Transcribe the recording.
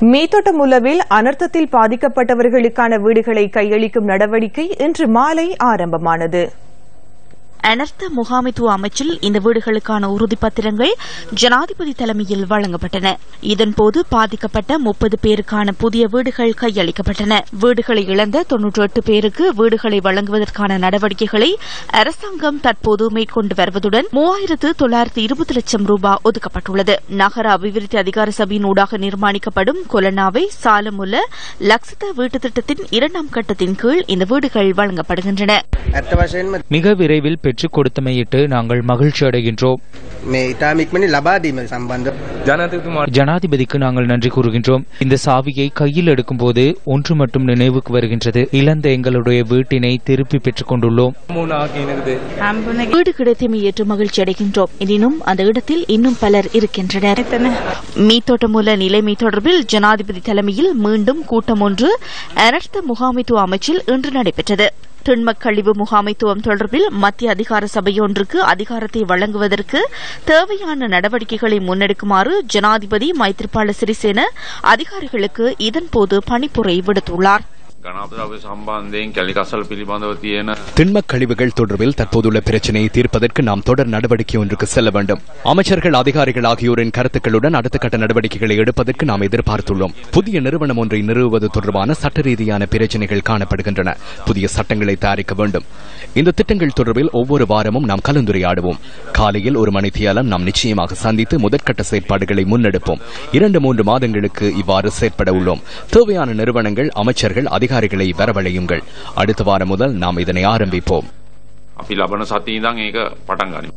மீத்தோட்டமுல்லவில் அனர்த்தத்தில் பாதிக்கப்பட்டவர்களுக்கான வீடுகளை கையளிக்கும் நடவடிக்கை இன்று மாலை ஆரம்பமானது. அனர்த்த முகாமைத்துவ அமைச்சில் இந்த வீடுகளுக்கான உறுதிப்பத்திரங்கள் ஜனாதிபதி தலைமையில் வழங்கப்பட்டன. இதன்போது பாதிக்கப்பட்ட முப்பது பேருக்கான புதிய வீடுகள் கையளிக்கப்பட்டன. வீடுகளை இழந்த தொன்னூற்றி எட்டு பேருக்கு வீடுகளை வழங்குவதற்கான நடவடிக்கைகளை அரசாங்கம் தற்போது மேற்கொண்டு வருவதுடன் மூவாயிரத்து தொள்ளாயிரத்து இருபது லட்சம் ரூபாய் ஒதுக்கப்பட்டுள்ளது. நகர அபிவிருத்தி அதிகார சபையின் ஊடாக நிர்மாணிக்கப்படும் கொலனாவை சாலமுல்ல லக்ஸித வீட்டு திட்டத்தின் இரண்டாம் கட்டத்தின் கீழ் இந்த வீடுகள் வழங்கப்படுகின்றன. மிக விரைவில் பெற்றுக் கொடுத்தமையிட்டு நாங்கள் மகிழ்ச்சி அடைகின்றோம். ஜனாதிபதிக்கு நாங்கள் நன்றி கூறுகின்றோம். இந்த சாவியை கையில் எடுக்கும் போது ஒன்று மட்டும் நினைவுக்கு வருகின்றது. இழந்த எங்களுடைய வீட்டினை திருப்பி பெற்றுக் கொண்டுள்ளோம். வீடு கிடைத்தமையிட்டு மகிழ்ச்சி அடைகின்றோம். எனினும் அந்த இடத்தில் இன்னும் பலர் இருக்கின்றனர். மீத்தோட்ட மூல நிலைமை தொடர்பில் ஜனாதிபதி தலைமையில் மீண்டும் கூட்டம் ஒன்று அனர்த்த முகாமைத்துவ அமைச்சில் இன்று நடைபெற்றது. திண்மக் கழிவு முகாமைத்துவம் தொடர்பில் மத்திய அதிகார சபையொன்றுக்கு அதிகாரத்தை வழங்குவதற்கு தேவையான நடவடிக்கைகளை முன்னெடுக்குமாறு ஜனாதிபதி மைத்ரிபால சிறிசேன அதிகாரிகளுக்கு இதன்போது பணிப்புரை விடுத்துள்ளார். திண்மக் கழிவுகள் தொடர்பில் தற்போதுள்ள பிரச்சினையை தீர்ப்பதற்கு நாம் தொடர் நடவடிக்கை ஒன்றுக்கு செல்ல வேண்டும். அமைச்சர்கள் அதிகாரிகள் ஆகியோரின் கருத்துக்களுடன் அடுத்த கட்ட நடவடிக்கைகளை எடுப்பதற்கு நாம் எதிர்பார்த்துள்ளோம். புதிய நிறுவனம் ஒன்றை நிறுவுவது தொடர்பான சட்ட ரீதியான பிரச்சினைகள் காணப்படுகின்றன. புதிய சட்டங்களை தயாரிக்க வேண்டும். இந்த திட்டங்கள் தொடர்பில் ஒவ்வொரு வாரமும் நாம் கலந்துரையாடுவோம். காலையில் ஒரு மணித்தியாலம் நாம் நிச்சயமாக சந்தித்து முதற்கட்ட செயற்பாடுகளை முன்னெடுப்போம். இரண்டு மூன்று மாதங்களுக்கு இவ்வாறு செயற்பட உள்ளோம். தேவையான நிறுவனங்கள் அமைச்சர்கள் அதிகாரி அதிகாரிகளை வரவழையுங்கள் அடுத்த வாரம் முதல் நாம் இதனை ஆரம்பிப்போம் අපි ලබන සතිය ඉඳන් ඒක පටන් ගනිමු.